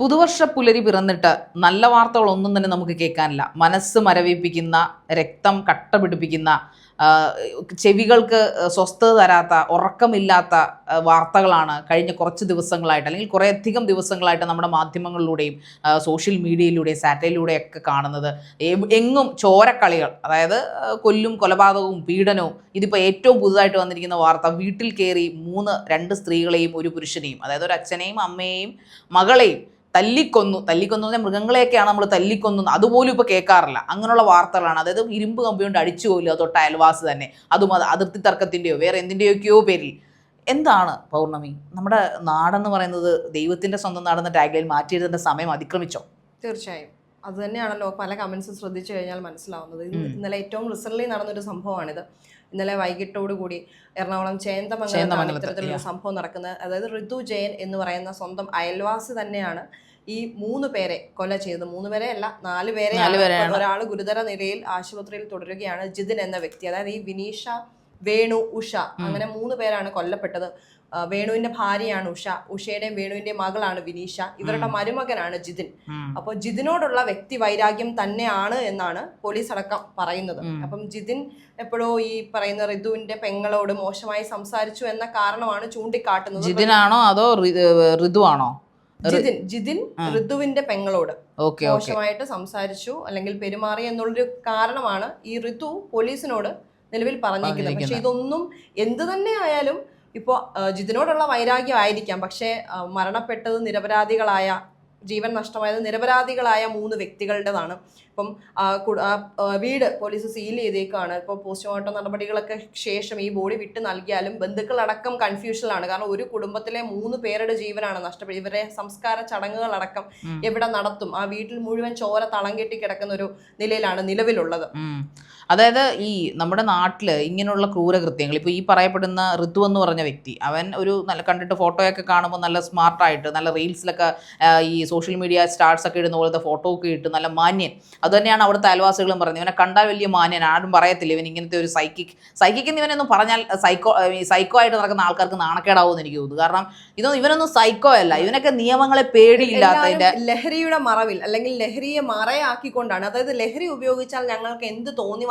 പുതുവർഷ പുലരി പിറന്നിട്ട് നല്ല വാർത്തകളൊന്നും തന്നെ നമുക്ക് കേൾക്കാനില്ല. മനസ്സ് മരവിപ്പിക്കുന്ന രക്തം കട്ട പിടിപ്പിക്കുന്ന ചെവികൾക്ക് സ്വസ്ഥത തരാത്ത ഉറക്കമില്ലാത്ത വാർത്തകളാണ് കഴിഞ്ഞ കുറച്ച് ദിവസങ്ങളായിട്ട് അല്ലെങ്കിൽ കുറേയധികം ദിവസങ്ങളായിട്ട് നമ്മുടെ മാധ്യമങ്ങളിലൂടെയും സോഷ്യൽ മീഡിയയിലൂടെയും സാറ്റലൈറ്റിലൂടെയും ഒക്കെ കാണുന്നത്. എങ്ങും ചോരക്കളികൾ അതായത് കൊല്ലും കൊലപാതകവും പീഡനവും ഇതിപ്പോൾ ഏറ്റവും പുതുതായിട്ട് വന്നിരിക്കുന്ന വാർത്ത വീട്ടിൽ കയറി മൂന്ന് രണ്ട് സ്ത്രീകളെയും ഒരു പുരുഷനെയും അതായത് ഒരു അച്ഛനെയും അമ്മയെയും മകളെയും തല്ലിക്കൊന്നു തല്ലിക്കൊന്നു പറഞ്ഞാൽ മൃഗങ്ങളെയൊക്കെയാണ് നമ്മൾ തല്ലിക്കൊന്നു അതുപോലും ഇപ്പോൾ കേൾക്കാറില്ല. അങ്ങനെയുള്ള വാർത്തകളാണ്. അതായത് ഇരുമ്പ് കമ്പി കൊണ്ട് അടിച്ചു പോലും തൊട്ട് അയൽവാസ് തന്നെ. അതും അത് അതിർത്തി തർക്കത്തിന്റെയോ വേറെ എന്തിന്റെയൊക്കെയോ പേരിൽ. എന്താണ് പൗർണമി? നമ്മുടെ നാടെന്ന് പറയുന്നത് ദൈവത്തിന്റെ സ്വന്തം നാടെന്ന ടാഗ്ലൈൻ മാറ്റിയെഴുതേണ്ട സമയം അതിക്രമിച്ചോ? തീർച്ചയായും. അത് തന്നെയാണല്ലോ പല കമൻസും ശ്രദ്ധിച്ചു കഴിഞ്ഞാൽ മനസ്സിലാവുന്നത്. ഇന്നലെ ഏറ്റവും റിസന്റ് നടന്നൊരു സംഭവമാണിത്. ഇന്നലെ വൈകിട്ടോട് കൂടി എറണാകുളം ചേന്തമംഗലത്താണ് ഇത്തരത്തിലൊരു. സംഭവം നടക്കുന്നത് അതായത് ഋതു ജയൻ എന്ന് പറയുന്ന സ്വന്തം അയൽവാസി തന്നെയാണ് ഈ മൂന്ന് പേരെ കൊല ചെയ്തത് മൂന്ന് പേരെ അല്ല നാല് പേരെ. ഒരാൾ ഗുരുതര നിലയിൽ ആശുപത്രിയിൽ തുടരുകയാണ് ജിതിൻ എന്ന വ്യക്തി അതായത് ഈ വിനീഷ വേണു ഉഷ അങ്ങനെ മൂന്ന് പേരാണ് കൊല്ലപ്പെട്ടത്. വേണുവിന്റെ ഭാര്യയാണ് ഉഷ ഉഷയുടെയും വേണുവിന്റെ മകളാണ് വിനീഷ. ഇവരുടെ മരുമകനാണ് ജിതിൻ. അപ്പൊ അപ്പോൾ ജിതിനോടുള്ള വ്യക്തി വൈരാഗ്യം തന്നെയാണ് എന്നാണ് പോലീസ് അടക്കം പറയുന്നത്. അപ്പം ജിതിൻ എപ്പോഴോ ഈ പറയുന്ന ഋതുവിന്റെ പെങ്ങളോട് മോശമായി സംസാരിച്ചു എന്ന കാരണമാണ് ചൂണ്ടിക്കാട്ടുന്നത്. ജിതിനാണോ അതോ ഋതുവാണോ ജിതിൻ ജിതിൻ ഋതുവിന്റെ പെങ്ങളോട് മോശമായിട്ട് സംസാരിച്ചു അല്ലെങ്കിൽ പെരുമാറി എന്നുള്ളൊരു കാരണമാണ് ഈ ഋതു പോലീസിനോട് നിലവിൽ പറഞ്ഞിരിക്കുന്നത്. പക്ഷെ ഇതൊന്നും എന്ത് തന്നെ ആയാലും ഇപ്പോൾ ജിതിനോടുള്ള വൈരാഗ്യം ആയിരിക്കാം. പക്ഷേ മരണപ്പെട്ടത് നിരപരാധികളായ ജീവൻ നഷ്ടമായത് നിരപരാധികളായ മൂന്ന് വ്യക്തികളുടേതാണ്. ഇപ്പം വീട് പോലീസ് സീൽ ചെയ്തേക്കാണ്. ഇപ്പോൾ പോസ്റ്റ്മോർട്ടം നടപടികളൊക്കെ ശേഷം ഈ ബോഡി വിട്ട് നൽകിയാലും ബന്ധുക്കളടക്കം കൺഫ്യൂഷനിലാണ്. കാരണം ഒരു കുടുംബത്തിലെ മൂന്ന് പേരുടെ ജീവനാണ് നഷ്ടപ്പെട്ടത്. ഇവരെ സംസ്കാര ചടങ്ങുകളടക്കം എവിടെ നടത്തും. ആ വീട്ടിൽ മുഴുവൻ ചോര തളം കെട്ടി കിടക്കുന്ന ഒരു നിലയിലാണ് നിലവിലുള്ളത്. അതായത് ഈ നമ്മുടെ നാട്ടിൽ ഇങ്ങനെയുള്ള ക്രൂരകൃത്യങ്ങൾ ഇപ്പോൾ ഈ പറയപ്പെടുന്ന ഋതു എന്ന് പറഞ്ഞ വ്യക്തി അവൻ ഒരു നല്ല കണ്ടിട്ട് ഫോട്ടോയൊക്കെ കാണുമ്പോൾ നല്ല സ്മാർട്ടായിട്ട് നല്ല റീൽസിലൊക്കെ ഈ സോഷ്യൽ മീഡിയ സ്റ്റാർസ് ഒക്കെ ഇടുന്ന പോലത്തെ ഫോട്ടോ ഒക്കെ ഇട്ട് നല്ല മാന്യൻ. അതുതന്നെയാണ് അവിടുത്തെ അയൽവാസികളും പറയുന്നത് ഇവനെ കണ്ടാൽ വലിയ മാന്യൻ ആരും പറയത്തില്ല. ഇവൻ ഇങ്ങനത്തെ ഒരു സൈക്കിക് സൈക്കിക് എന്ന് ഇവനൊന്നും പറഞ്ഞാൽ സൈക്കോ സൈക്കോ ആയിട്ട് നടക്കുന്ന ആൾക്കാർക്ക് നാണക്കേടാവുമെന്ന് എനിക്ക് തോന്നുന്നു. കാരണം ഇതൊന്നും ഇവനൊന്നും സൈക്കോ അല്ല. ഇവനൊക്കെ നിയമങ്ങളെ പേടിയില്ലാത്തതിന്റെ ലഹരിയുടെ മറവിൽ അല്ലെങ്കിൽ ലഹരിയെ മറയാക്കിക്കൊണ്ടാണ്. അതായത് ലഹരി ഉപയോഗിച്ചാൽ ഞങ്ങൾക്ക് എന്ത്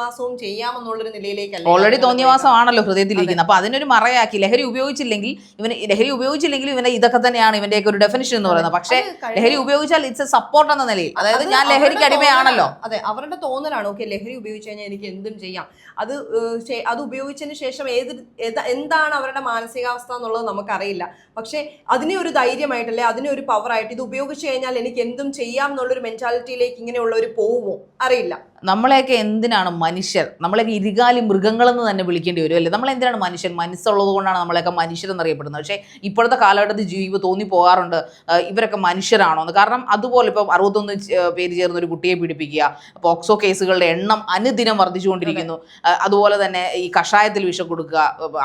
തോന്നിവാസവും ചെയ്യാമെന്നുള്ളൊരു നിലയിലേക്കല്ല ഓൾറെഡി തോന്നിയവാസമാണല്ലോ ഹൃദയത്തിലിരിക്കുന്നത്. അപ്പൊ അതിനൊരു മറയാക്കി. ലഹരി ഉപയോഗിച്ചില്ലെങ്കിൽ ഇവന് ലഹരി ഉപയോഗിച്ചില്ലെങ്കിൽ ഇവന്റെ ഇതൊക്കെ തന്നെയാണ് ഇവന്റെയൊക്കെ ഒരു ഡെഫിനിഷൻ എന്ന് പറയുന്നത്. പക്ഷേ ലഹരി ഉപയോഗിച്ചാൽ ഇറ്റ്സ് എ സപ്പോർട്ട് എന്ന നിലയിൽ. അതായത് ഞാൻ ലഹരിക്ക് അടിമയാണല്ലോ. അതെ അവരുടെ തോന്നലാണ്. ഓക്കെ ലഹരി ഉപയോഗിച്ച് കഴിഞ്ഞാൽ എനിക്ക് എന്തും ചെയ്യാം. അത് അത് ഉപയോഗിച്ചതിന് ശേഷം ഏത് എന്താണ് അവരുടെ മാനസികാവസ്ഥ എന്നുള്ളത് നമുക്കറിയില്ല. പക്ഷേ അതിനെ ഒരു ധൈര്യമായിട്ടല്ലേ അതിനെ ഒരു പവറായിട്ട് ഇത് ഉപയോഗിച്ച് കഴിഞ്ഞാൽ എനിക്ക് എന്തും ചെയ്യാം എന്നുള്ളൊരു മെന്റാലിറ്റിയിലേക്ക് ഇങ്ങനെയുള്ളവർ പോവുമോ? അറിയില്ല. നമ്മളെയൊക്കെ എന്തിനാണ് മനുഷ്യർ? നമ്മളെയൊക്കെ ഇരുകാലി മൃഗങ്ങളെന്ന് തന്നെ വിളിക്കേണ്ടി വരും അല്ലേ? നമ്മൾ എന്തിനാണ് മനുഷ്യൻ? മനസ്സുള്ളത് കൊണ്ടാണ് നമ്മളെയൊക്കെ മനുഷ്യരെന്നറിയപ്പെടുന്നത്. പക്ഷേ ഇപ്പോഴത്തെ കാലഘട്ടത്തിൽ ജീവി തോന്നി പോകാറുണ്ട്. ഇവരൊക്കെ മനുഷ്യരാണോ എന്ന്. കാരണം അതുപോലെ ഇപ്പം അറുപത്തൊന്ന് പേര് ചേർന്ന് ഒരു കുട്ടിയെ പീഡിപ്പിക്കുക പോക്സോ കേസുകളുടെ എണ്ണം അനുദിനം വർദ്ധിച്ചുകൊണ്ടിരിക്കുന്നു. അതുപോലെ തന്നെ ഈ കഷായത്തിൽ വിഷം കൊടുക്കുക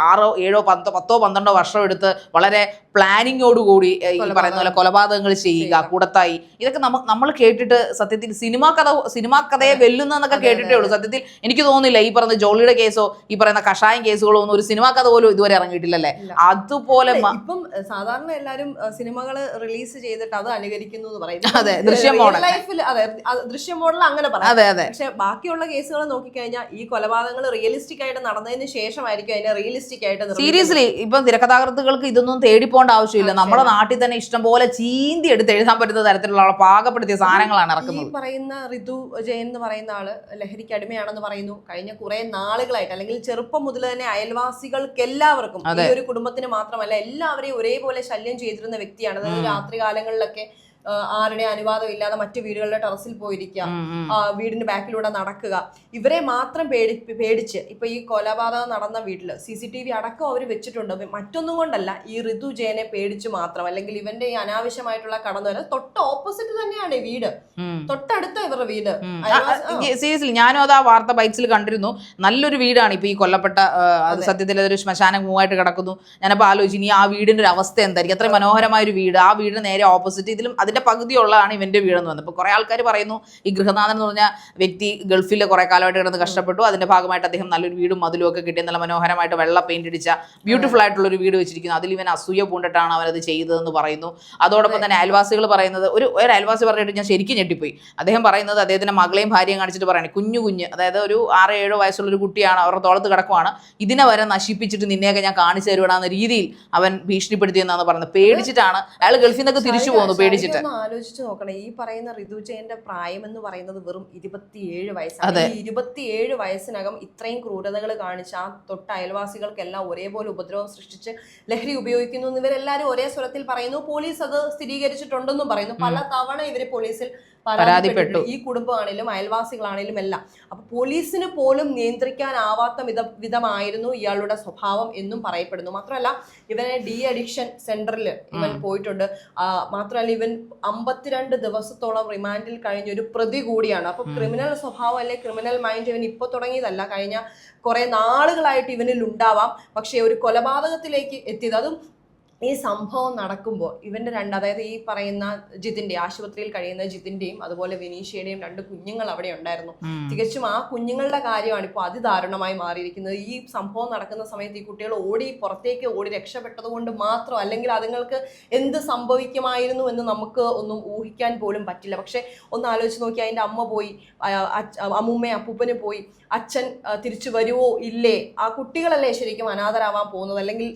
ആറോ ഏഴോ പത്തോ പത്തോ പന്ത്രണ്ടോ വർഷം എടുത്ത് വളരെ പ്ലാനിങ്ങോടുകൂടി കൂടി ഈ പറയുന്ന പോലെ കൊലപാതകങ്ങൾ ചെയ്യുക കൂടത്തായി. ഇതൊക്കെ നമ്മൾ കേട്ടിട്ട് സത്യത്തിൽ സിനിമാ കഥ സിനിമാ കഥയെ വെല്ലുന്നതൊക്കെ കേട്ടിട്ടേ ഉള്ളൂ. സത്യത്തിൽ എനിക്ക് തോന്നുന്നില്ല. ഈ പറയുന്ന ജോളിയുടെ കേസോ ഈ പറയുന്ന കഷായം കേസുകളോ ഒന്നും ഒരു സിനിമ കഥ പോലും ഇതുവരെ ഇറങ്ങിയിട്ടില്ലല്ലേ? അതുപോലെ ഇപ്പം സാധാരണ എല്ലാരും സിനിമകൾ റിലീസ് ചെയ്തിട്ട് അത് അനുകരിക്കുന്നു എന്ന് പറയും. അതെ, ദൃശ്യ മോഡൽ ലൈഫിൽ അതെ ദൃശ്യ മോഡൽ അങ്ങനെ പറയാം. അതെ അതെ. പക്ഷെ ബാക്കിയുള്ള കേസുകൾ നോക്കിക്കഴിഞ്ഞാൽ ഈ കൊലപാതകങ്ങൾ റിയലിസ്റ്റിക് ആയിട്ട് നടന്നതിന് ശേഷമായിരിക്കും അതിനെ റിയലിസ്റ്റിക് ആയിട്ട്. സീരിയസ്ലി ഇപ്പം തിരക്കഥാകൃത്തുകൾക്ക് ഇതൊന്നും തേടിപ്പോണ്ട ആവശ്യമില്ല. നമ്മുടെ നാട്ടിൽ തന്നെ ഇഷ്ടം പോലെ ചീന്തി എടുത്ത് എഴുതാൻ പറ്റുന്ന തരത്തിലുള്ള പാകപ്പെടുത്തിയ സാധനങ്ങളാണ് ഇറക്കുന്നത്. പറയുന്ന ഋതു ജയൻ എന്ന് പറയുന്ന ആൾ ലഹരിക്ക് അടിമയാണെന്ന് പറയുന്നു. കഴിഞ്ഞ കുറെ നാളുകളായിട്ട് അല്ലെങ്കിൽ ചെറുപ്പം മുതൽ തന്നെ അയൽവാസികൾക്ക് എല്ലാവർക്കും ഈ ഒരു കുടുംബത്തിന് മാത്രമല്ല എല്ലാവരെയും ഒരേപോലെ ശല്യം ചെയ്തിരുന്ന വ്യക്തിയാണ്. അതായത് രാത്രി കാലങ്ങളിലൊക്കെ ആരുടെ അനുവാദം ഇല്ലാതെ മറ്റു വീടുകളുടെ ടെറസിൽ പോയിരിക്കുക വീടിന്റെ ബാക്കിലൂടെ നടക്കുക. ഇവരെ മാത്രം പേടി പേടിച്ച് ഇപ്പൊ ഈ കൊലപാതകം നടന്ന വീട്ടിൽ സി സി ടി വി അടക്കം അവർ വെച്ചിട്ടുണ്ട്. മറ്റൊന്നും കൊണ്ടല്ല ഈ ഋതു ജയനെ പേടിച്ച് മാത്രം അല്ലെങ്കിൽ ഇവന്റെ ഈ അനാവശ്യമായിട്ടുള്ള കടന്നുവരൽ തൊട്ട് ഓപ്പോസിറ്റ് തന്നെയാണ് ഈ വീട്. തൊട്ടടുത്ത ഇവരുടെ വീട്. സീരിയസ്ലി ഞാനും അത് ആ വാർത്ത ബൈറ്റ്സിൽ കണ്ടിരുന്നു. നല്ലൊരു വീടാണ് ഇപ്പൊ ഈ കൊല്ലപ്പെട്ട അത് സത്യത്തിൽ അതൊരു ശ്മശാനം മൂവായിട്ട് കിടക്കുന്നു. ഞാനപ്പോൾ ആലോചിച്ചു ഇനി ആ വീടിന്റെ ഒരു അവസ്ഥ എന്തായിരിക്കും? അത്ര മനോഹരമായ ഒരു വീട്. ആ വീടിന് നേരെ ഓപ്പോസിറ്റ് ഇതിലും അതിന് അതിന്റെ പകുതിയുള്ളതാണ് ഇവന്റെ വീടെന്ന് വന്നത് അപ്പോൾ കുറേ ആൾക്കാർ പറയുന്നു ഈ ഗൃഹനാഥൻ എന്ന് പറഞ്ഞ വ്യക്തി ഗൾഫിൽ കുറേ കാലമായിട്ട് കിടന്ന് കഷ്ടപ്പെട്ടു. അതിന്റെ ഭാഗമായിട്ട് അദ്ദേഹം നല്ലൊരു വീടും മതിലും ഒക്കെ കിട്ടി. നല്ല മനോഹരമായിട്ട് വെള്ള പെയിന്റ് അടിച്ച ബ്യൂട്ടിഫുൾ ആയിട്ടുള്ള ഒരു വീട് വെച്ചിരിക്കുന്നു. അതിൽ ഇവൻ അസൂയ പൂണ്ടിട്ടാണ് അവനത് ചെയ്തതെന്ന് പറയുന്നു. അതോടൊപ്പം തന്നെ അയൽവാസികൾ പറയുന്നത് ഒരു ഒരു അയൽവാസി പറഞ്ഞിട്ട് ഞാൻ ശരിക്കും ഞെട്ടിപ്പോയി. അദ്ദേഹം പറയുന്നത് അദ്ദേഹത്തിന്റെ മകളെയും ഭാര്യയും കാണിച്ചിട്ട് പറയണേ കുഞ്ഞു കുഞ്ഞ്. അതായത് ഒരു ആറ് ഏഴോ വയസ്സുള്ള ഒരു കുട്ടിയാണ് അവരുടെ തോളത്ത് കിടക്കുവാണ്. ഇതിനെ വരെ നശിപ്പിച്ചിട്ട് നിന്നെയൊക്കെ ഞാൻ കാണിച്ചു തരുവാണെന്ന രീതിയിൽ അവൻ ഭീഷണിപ്പെടുത്തിയെന്നാണ് പറയുന്നത്. പേടിച്ചിട്ടാണ് അയാൾ ഗൾഫിൽ നിന്നൊക്കെ തിരിച്ചു പോകുന്നു പേടിച്ചിട്ട്. ഒന്ന് ആലോചിച്ച് നോക്കണം. ഈ പറയുന്ന ഋതുജയന്റെ പ്രായം എന്ന് പറയുന്നത് വെറും ഇരുപത്തിയേഴ് വയസ്സാണ്. ഈ ഇരുപത്തിയേഴ് വയസ്സിനകം ഇത്രയും ക്രൂരതകൾ കാണിച്ച് ആ തൊട്ട അയൽവാസികൾക്കെല്ലാം ഒരേപോലെ ഉപദ്രവം സൃഷ്ടിച്ച് ലഹരി ഉപയോഗിക്കുന്നു ഇവരെല്ലാവരും ഇവരെല്ലാരും ഒരേ സ്വരത്തിൽ പറയുന്നു. പോലീസ് അത് സ്ഥിരീകരിച്ചിട്ടുണ്ടെന്നും പറയുന്നു. പല തവണ ഇവർ പോലീസിൽ പരാതിപ്പെട്ടു. ഈ കുടുംബമാണെങ്കിലും അയൽവാസികളാണെങ്കിലും എല്ലാം. അപ്പൊ പോലീസിന് പോലും നിയന്ത്രിക്കാനാവാത്ത വിധ വിധമായിരുന്നു ഇയാളുടെ സ്വഭാവം എന്നും പറയപ്പെടുന്നു. മാത്രമല്ല ഇവനെ ഡി അഡിക്ഷൻ സെന്ററിൽ ഇവൻ പോയിട്ടുണ്ട്. മാത്രമല്ല ഇവൻ അമ്പത്തിരണ്ട് ദിവസത്തോളം റിമാൻഡിൽ കഴിഞ്ഞ ഒരു പ്രതി കൂടിയാണ്. അപ്പൊ ക്രിമിനൽ സ്വഭാവം അല്ലെ ക്രിമിനൽ മൈൻഡ് ഇവൻ ഇപ്പൊ തുടങ്ങിയതല്ല. കഴിഞ്ഞ കുറെ നാളുകളായിട്ട് ഇവനിൽ ഉണ്ടാവാം പക്ഷേ ഒരു കൊലപാതകത്തിലേക്ക് എത്തിയത്. അതും ഈ സംഭവം നടക്കുമ്പോൾ ഇവന്റെ രണ്ട് അതായത് ഈ പറയുന്ന ജിതിന്റെ ആശുപത്രിയിൽ കഴിയുന്ന ജിതിന്റെയും അതുപോലെ വിനീഷയുടെയും രണ്ട് കുഞ്ഞുങ്ങൾ അവിടെ ഉണ്ടായിരുന്നു. തികച്ചും ആ കുഞ്ഞുങ്ങളുടെ കാര്യമാണ് ഇപ്പോൾ അതിദാരുണമായി മാറിയിരിക്കുന്നത്. ഈ സംഭവം നടക്കുന്ന സമയത്ത് ഈ കുട്ടികൾ ഓടി പുറത്തേക്ക് ഓടി രക്ഷപ്പെട്ടത് കൊണ്ട് മാത്രം അല്ലെങ്കിൽ അതുങ്ങൾക്ക് എന്ത് സംഭവിക്കുമായിരുന്നു എന്ന് നമുക്ക് ഒന്നും ഊഹിക്കാൻ പോലും പറ്റില്ല. പക്ഷെ ഒന്ന് ആലോചിച്ച് നോക്കി അതിന്റെ അമ്മ പോയി അമ്മൂമ്മ അപ്പൂപ്പന് പോയി അച്ഛൻ തിരിച്ചു വരുവോ? ഇല്ലേ? ആ കുട്ടികളല്ലേ ശരിക്കും അനാഥരാവാൻ പോകുന്നത് അല്ലെങ്കിൽ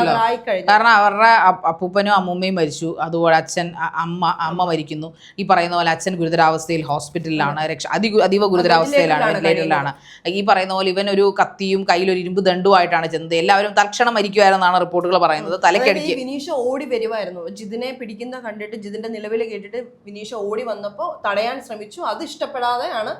അനാഥരായി കഴിഞ്ഞല്ലോ. കാരണം അവരുടെ അപ്പൂപ്പനും അമ്മൂമ്മയും മരിച്ചു. അതുപോലെ അച്ഛൻ അമ്മ അമ്മ മരിക്കുന്നു. ഈ പറയുന്ന പോലെ അച്ഛൻ ഗുരുതരാവസ്ഥയിൽ ഹോസ്പിറ്റലിലാണ്. രക്ഷ അതി അതീവ ഗുരുതരാവസ്ഥയിലാണ് വെന്റിലേറ്ററിലാണ് ഈ പറയുന്ന പോലെ ഇവൻ ഒരു കത്തിയും കയ്യിൽ ഒരു ഇരുമ്പ് ദണ്ടുമായിട്ടാണ് ചെന്നത്. എല്ലാവരും തൽക്ഷണം മരിക്കുമായിരുന്നാണ് റിപ്പോർട്ടുകൾ പറയുന്നത്. തലക്കടിക്ക് വിനീഷ ഓടി വരുമായിരുന്നു ജിതിനെ പിടിക്കുന്ന കണ്ടിട്ട് ജിതിന്റെ നിലവിൽ കേട്ടിട്ട് വിനീഷ ഓടി വന്നപ്പോൾ തടയാൻ ശ്രമിച്ചു. അത് ഇഷ്ടപ്പെടാതെയാണ്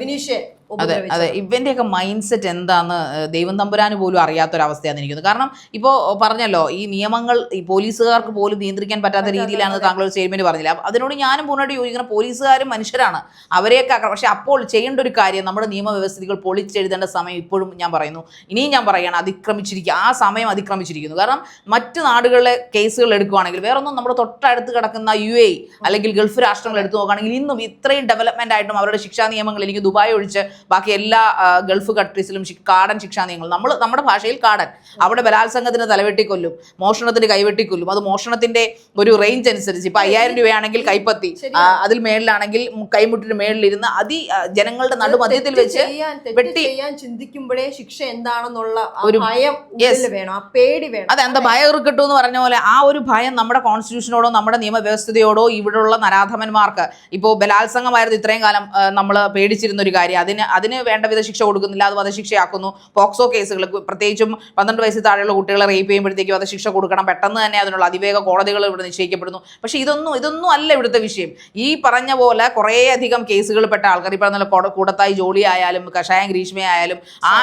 വിനീഷെ അതെ അതെ. ഇവന്റെ ഇവന്റെയൊക്കെ മൈൻഡ് സെറ്റ് എന്താന്ന് ദൈവം തമ്പുരാന് പോലും അറിയാത്തൊരവസ്ഥയാണ് ഇരിക്കുന്നത് കാരണം ഇപ്പോൾ പറഞ്ഞല്ലോ ഈ നിയമങ്ങൾ ഈ പോലീസുകാർക്ക് പോലും നിയന്ത്രിക്കാൻ പറ്റാത്ത രീതിയിലാണ്. താങ്കൾ ഒരു സ്റ്റേറ്റ്മെന്റ് പറഞ്ഞില്ല? അതിനോട് ഞാനും പൂർണമായിട്ട് യോജിക്കുന്ന. പോലീസുകാരും മനുഷ്യരാണ്. അവരെയൊക്കെ പക്ഷെ അപ്പോൾ ചെയ്യേണ്ട ഒരു കാര്യം നമ്മുടെ നിയമവ്യവസ്ഥകൾ പൊളിച്ചെഴുതേണ്ട സമയം ഇപ്പോഴും ഞാൻ പറയുന്നു. ഇനിയും ഞാൻ പറയുകയാണ് അതിക്രമിച്ചിരിക്കുക ആ സമയം അതിക്രമിച്ചിരിക്കുന്നു. കാരണം മറ്റു നാടുകളിലെ കേസുകൾ എടുക്കുകയാണെങ്കിൽ വേറൊന്നും നമ്മുടെ തൊട്ടടുത്ത് കിടക്കുന്ന യു എ അല്ലെങ്കിൽ ഗൾഫ് രാഷ്ട്രങ്ങൾ എടുത്തു നോക്കുകയാണെങ്കിൽ ഇന്നും ഇത്രയും ഡെവലപ്മെന്റ് ആയിട്ടും അവരുടെ ശിക്ഷാ നിയമങ്ങൾ എനിക്ക് ദുബായ് ഒഴിച്ച് ബാക്കി എല്ലാ ഗൾഫ് കൺട്രീസിലും കാടൻ ശിക്ഷാ നിയമങ്ങൾ. നമ്മൾ നമ്മുടെ ഭാഷയിൽ കാടൻ. അവിടെ ബലാത്സംഗത്തിന് തലവെട്ടിക്കൊല്ലും. മോഷണത്തിന് കൈവെട്ടിക്കൊല്ലും. അത് മോഷണത്തിന്റെ ഒരു റേഞ്ച് അനുസരിച്ച് ഇപ്പൊ അയ്യായിരം രൂപയാണെങ്കിൽ കൈപ്പത്തി. അതിൽ മേളിലാണെങ്കിൽ കൈമുട്ടിന് മേളിലിരുന്ന് അതി ജനങ്ങളുടെ നടുമധ്യത്തിൽ വെച്ച് വെട്ടി- ചെയ്യാൻ ചിന്തിക്കുമ്പോഴേ ശിക്ഷ എന്താണെന്നുള്ള ഒരു- ഭയം വേണം. ആ പേടി വേണം. അതെ എന്താ ഭയം ഇറുക്കിട്ടു എന്ന് പറഞ്ഞ പോലെ ആ ഒരു ഭയം നമ്മുടെ കോൺസ്റ്റിറ്റ്യൂഷനോടോ നമ്മുടെ നിയമവ്യവസ്ഥയോടോ ഇവിടെയുള്ള നരാധമന്മാർക്ക്. ഇപ്പോൾ ബലാത്സംഗമായിരുന്നു ഇത്രയും കാലം നമ്മൾ പേടിച്ചിരുന്ന ഒരു കാര്യം. അതിന് അതിന് വേണ്ട വിധ ശിക്ഷ കൊടുക്കുന്നില്ല അത് വധശിക്ഷയാക്കുന്നു. പോക്സോ കേസുകൾ പ്രത്യേകിച്ചും പന്ത്രണ്ട് വയസ്സിൽ താഴെയുള്ള കുട്ടികളെ റേപ്പ് ചെയ്യുമ്പോഴത്തേക്കും വധശിക്ഷ കൊടുക്കണം. പെട്ടെന്ന് തന്നെ അതിനുള്ള അതിവേഗ കോടതികൾ ഇവിടെ നിശ്ചയിക്കപ്പെടുന്നു. പക്ഷേ ഇതൊന്നും ഇതൊന്നും അല്ല ഇവിടുത്തെ വിഷയം. ഈ പറഞ്ഞ പോലെ കുറേയധികം കേസുകൾ പെട്ട ആൾക്കാർ ഈ പറഞ്ഞ പോലെ കൂടത്തായി ജോളി ആയാലും കഷായം ഗ്രീഷ്മ ആയാലും ആ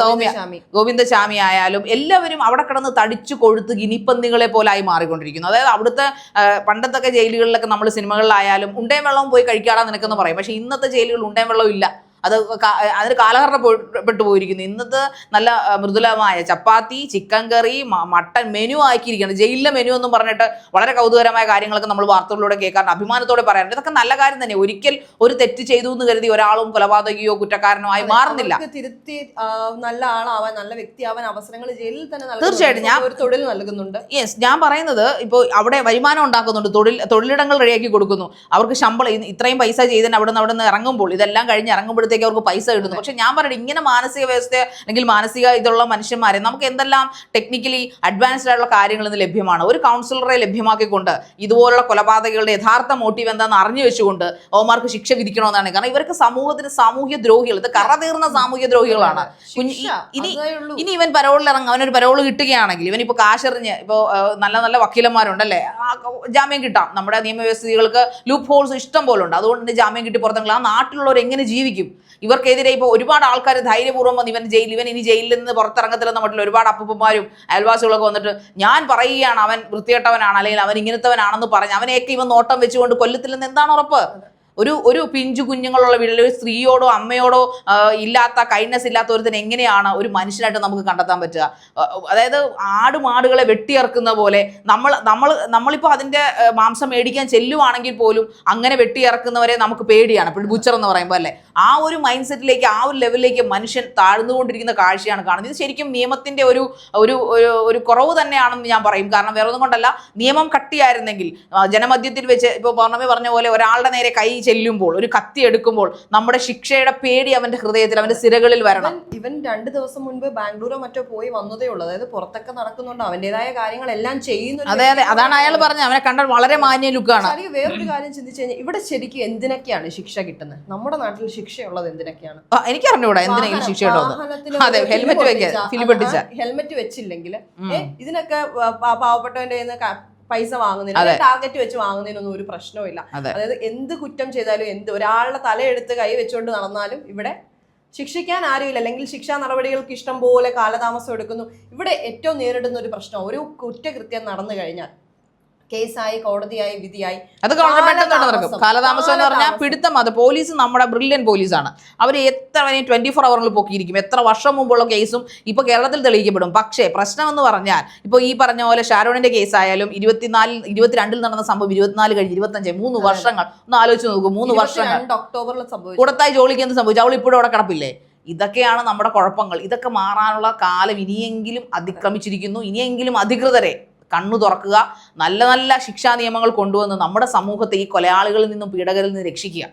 സൗമ്യ, ഗോവിന്ദശാമി ആയാലും എല്ലാവരും അവിടെ കിടന്ന് തടിച്ചു കൊഴുത്ത് ഗിനിപ്പന്നികളെ പോലായി മാറിക്കൊണ്ടിരിക്കുന്നു. അതായത് അവിടുത്തെ പണ്ടത്തെ പണ്ടത്തൊക്കെ ജയിലുകളിലൊക്കെ നമ്മൾ സിനിമകളിലായാലും ഉണ്ടേം വെള്ളവും പോയി കഴിക്കാടാ നിനക്കെന്ന് പറയും. പക്ഷെ ഇന്നത്തെ ജയിലുകൾ ഉണ്ടേം വെള്ളവും ഇല്ല. അത് അതിന് കാലഹരണ പെട്ടു പോയിരിക്കുന്നു. ഇന്നത്തെ നല്ല മൃദുലമായ chapati chicken curry mutton menu ആക്കിയിരിക്കുകയാണ്. ജയിലിലെ മെനു എന്നും പറഞ്ഞിട്ട് വളരെ കൗതുകരമായ കാര്യങ്ങളൊക്കെ നമ്മൾ വാർത്തകളിലൂടെ കേൾക്കാറുണ്ട്. അഭിമാനത്തോടെ പറയാറുണ്ട്. ഇതൊക്കെ നല്ല കാര്യം തന്നെ. ഒരിക്കൽ ഒരു തെറ്റ് ചെയ്തു എന്ന് കരുതി ഒരാളും കൊലപാതകയോ കുറ്റക്കാരനോ ആയി മാറുന്നില്ല. തിരുത്തി നല്ല ആളാവാൻ നല്ല വ്യക്തിയാവാൻ അവസരങ്ങൾ ജയിലിൽ തന്നെ. തീർച്ചയായിട്ടും. ഞാൻ- ഒരു തൊഴിൽ നൽകുന്നുണ്ട്. യെസ് ഞാൻ പറയുന്നത് ഇപ്പോൾ അവിടെ വരുമാനം ഉണ്ടാക്കുന്നുണ്ട്. തൊഴിൽ തൊഴിലിടങ്ങൾ റെഡിയാക്കി കൊടുക്കുന്നു. അവർക്ക് ശമ്പളം ഇത്രയും പൈസ ചെയ്തതിന് അവിടെ നിന്ന് അവിടെ നിന്ന് ഇറങ്ങുമ്പോൾ ഇതെല്ലാം കഴിഞ്ഞ് ഇറങ്ങുമ്പോഴത്തേക്ക് അവർക്ക് പൈസ കിട്ടുന്നു. പക്ഷെ ഞാൻ പറയുന്നത് ഇങ്ങനെ മാനസിക വ്യവസ്ഥ അല്ലെങ്കിൽ മാനസിക ഇതുള്ള മനുഷ്യന്മാരെ നമുക്ക് എന്തെല്ലാം ടെക്നിക്കലി അഡ്വാൻസ്ഡ് ആയിട്ടുള്ള കാര്യങ്ങൾ ഇന്ന് ലഭ്യമാണ്. ഒരു കൗൺസിലറെ ലഭ്യമാക്കിക്കൊണ്ട് ഇതുപോലുള്ള കൊലപാതകങ്ങളുടെ യഥാർത്ഥ മോട്ടീവ് എന്താണെന്ന് അറിഞ്ഞു വെച്ചുകൊണ്ട് അവമാർക്ക് ശിക്ഷ വിധിക്കണമെന്നാണ്. കാരണം ഇവർക്ക് സമൂഹത്തിന് സാമൂഹ്യ ദ്രോഹികൾ ഇത് കറ തീർന്ന സാമൂഹ്യ ദ്രോഹികളാണ്. ഇനി. ഇനി ഇവൻ പരോളിൽ ഇറങ്ങും. അവനൊരു പരോൾ കിട്ടുകയാണെങ്കിൽ ഇവൻ ഇപ്പോൾ കാശെറിഞ്ഞ് ഇപ്പോൾ നല്ല നല്ല വക്കീലന്മാരുണ്ട് അല്ലേ ജാമ്യം കിട്ടാം. നമ്മുടെ നിയമവ്യവസ്ഥകൾക്ക് ലൂപ്പ് ഹോൾസ് ഇഷ്ടം പോലെ ഉണ്ട്. അതുകൊണ്ട് ജാമ്യം കിട്ടി പുറത്തെങ്കിൽ ആ നാട്ടിലുള്ളവർ എങ്ങനെ ജീവിക്കും? ഇവർക്കെതിരെ ഇപ്പോൾ ഒരുപാട് ആൾക്കാർ ധൈര്യപൂർവം വന്ന് ഇവൻ ജയിൽ ഇവൻ ഇനി ജയിലിൽ നിന്ന് പുറത്തിറങ്ങത്തില്ലെന്ന മട്ടിൽ ഒരുപാട് അപ്പൂപ്പന്മാരും അയൽവാസികളൊക്കെ വന്നിട്ട് ഞാൻ പറയുകയാണ് അവൻ വൃത്തികെട്ടവനാണ് അല്ലെങ്കിൽ അവൻ ഇങ്ങനത്തവനാണെന്ന് പറഞ്ഞ് അവനെയൊക്കെ ഇവൻ നോട്ടം വെച്ചുകൊണ്ട് കൊല്ലത്തില്ലെന്ന് എന്താണ് ഉറപ്പ്? ഒരു ഒരു പിഞ്ചു കുഞ്ഞുങ്ങളുള്ള വീട്ടിൽ ഒരു സ്ത്രീയോടോ അമ്മയോടോ ഇല്ലാത്ത കൈൻഡ്നസ് ഇല്ലാത്ത ഒരുത്തിന് എങ്ങനെയാണ് ഒരു മനുഷ്യനായിട്ട് നമുക്ക് കണ്ടെത്താൻ പറ്റുക? അതായത് ആടുമാടുകളെ വെട്ടിയിറക്കുന്ന പോലെ നമ്മൾ നമ്മൾ നമ്മളിപ്പോൾ അതിന്റെ മാംസം മേടിക്കാൻ ചെല്ലുവാണെങ്കിൽ പോലും അങ്ങനെ വെട്ടിയിറക്കുന്നവരെ നമുക്ക് പേടിയാണ്. ഇപ്പോൾ ബുച്ചർ എന്ന് പറയുമ്പോൾ അല്ലേ? ആ ഒരു മൈൻഡ് സെറ്റിലേക്ക് ആ ഒരു ലെവലിലേക്ക് മനുഷ്യൻ താഴ്ന്നുകൊണ്ടിരിക്കുന്ന കാഴ്ചയാണ് കാണുന്നത്. ഇത് ശരിക്കും നിയമത്തിന്റെ ഒരു ഒരു ഒരു കുറവ് തന്നെയാണെന്ന് ഞാൻ പറയും. കാരണം വേറെ ഒന്നും കൊണ്ടല്ല നിയമം കട്ടിയായിരുന്നെങ്കിൽ ജനമധ്യത്തിൽ വെച്ച് ഇപ്പോൾ പറഞ്ഞ പോലെ ഒരാളുടെ നേരെ കൈ ചെല്ലുമ്പോൾ ഒരു കത്തി എടുക്കുമ്പോൾ നമ്മുടെ ശിക്ഷയുടെ പേടി അവന്റെ ഹൃദയത്തിൽ അവന്റെ സിരകളിൽ വരണം. ഇവൻ രണ്ടു ദിവസം മുൻപ് ബാംഗ്ലൂരോ മറ്റോ പോയി വന്നതേ ഉള്ളൂ. അതായത് പുറത്തൊക്കെ നടക്കുന്നുണ്ട്. അവന്റേതായ കാര്യങ്ങളെല്ലാം ചെയ്യുന്നു അതെ അതെ. അതാണ് അയാൾ പറഞ്ഞത്. അവനെ കണ്ടാൽ വളരെ മാന്യ ലുക്കാണ്. വേറൊരു കാര്യം ചിന്തിച്ചു കഴിഞ്ഞാൽ ഇവിടെ ശരിക്കും എന്തിനൊക്കെയാണ് ശിക്ഷ കിട്ടുന്നത്? നമ്മുടെ നാട്ടിൽ ശിക്ഷയുള്ളത് എന്തിനൊക്കെയാണ്? എനിക്ക് അറിഞ്ഞൂടാ എന്തിനെങ്കിലും ശിക്ഷ അതെ, ഹെൽമെറ്റ് വെക്കാൻ. ഹെൽമെറ്റ് വെച്ചില്ലെങ്കിൽ ഇതിനൊക്കെ പാവപ്പെട്ടവന്റെ പൈസ വാങ്ങുന്നതിന് ടാർഗറ്റ് വെച്ച് വാങ്ങുന്നതിനൊന്നും ഒരു പ്രശ്നവും അതെ. അതായത് എന്ത് കുറ്റം ചെയ്താലും എന്ത് ഒരാളുടെ തലയെടുത്ത് കൈ വെച്ചുകൊണ്ട് നടന്നാലും ഇവിടെ ശിക്ഷിക്കാൻ ആരുമില്ല. അല്ലെങ്കിൽ ശിക്ഷാ നടപടികൾക്ക് ഇഷ്ടം പോലെ കാലതാമസം എടുക്കുന്നു. ഇവിടെ ഏറ്റവും നേരിടുന്ന ഒരു പ്രശ്നം ഒരു കുറ്റകൃത്യം നടന്നു കഴിഞ്ഞാൽ കേസായി കോടതിയായി വിധിയായി അത് കാലതാമസം. എന്ന് പറഞ്ഞാൽ പിടുത്തം അത്. പോലീസ് നമ്മുടെ ബ്രില്യൻ പോലീസാണ്. അവർ എത്ര ട്വന്റി ഫോർ അവറിൽ പൊക്കിയിരിക്കും. എത്ര വർഷം മുമ്പുള്ള കേസും ഇപ്പൊ കേരളത്തിൽ തെളിയിക്കപ്പെടും. പക്ഷേ പ്രശ്നം എന്ന് പറഞ്ഞാൽ ഇപ്പൊ ഈ പറഞ്ഞ പോലെ ഷാരോണിന്റെ കേസായാലും ഇരുപത്തിനാലിൽ ഇരുപത്തിരണ്ടിൽ നടന്ന സംഭവം ഇരുപത്തിനാല് കഴിഞ്ഞ് ഇരുപത്തഞ്ച് മൂന്ന് വർഷങ്ങൾ. ഒന്ന് ആലോചിച്ച് നോക്കൂ മൂന്ന് വർഷങ്ങൾ. ഒക്ടോബറിൽ സംഭവിച്ചു. കൂടത്തായി ജോലിക്ക് എന്ത് സംഭവിച്ചു. അവൾ ഇപ്പോഴും അവിടെ കിടപ്പില്ലേ? ഇതൊക്കെയാണ് നമ്മുടെ കുഴപ്പങ്ങൾ. ഇതൊക്കെ മാറാനുള്ള കാലം ഇനിയെങ്കിലും അതിക്രമിച്ചിരിക്കുന്നു. ഇനിയെങ്കിലും അധികൃതരെ കണ്ണു തുറക്കുക. നല്ല നല്ല ശിക്ഷാ നിയമങ്ങൾ കൊണ്ടുവന്ന് നമ്മുടെ സമൂഹത്തെ ഈ കൊലയാളികളിൽ നിന്നും പീഡകരിൽ നിന്ന് രക്ഷിക്കുക.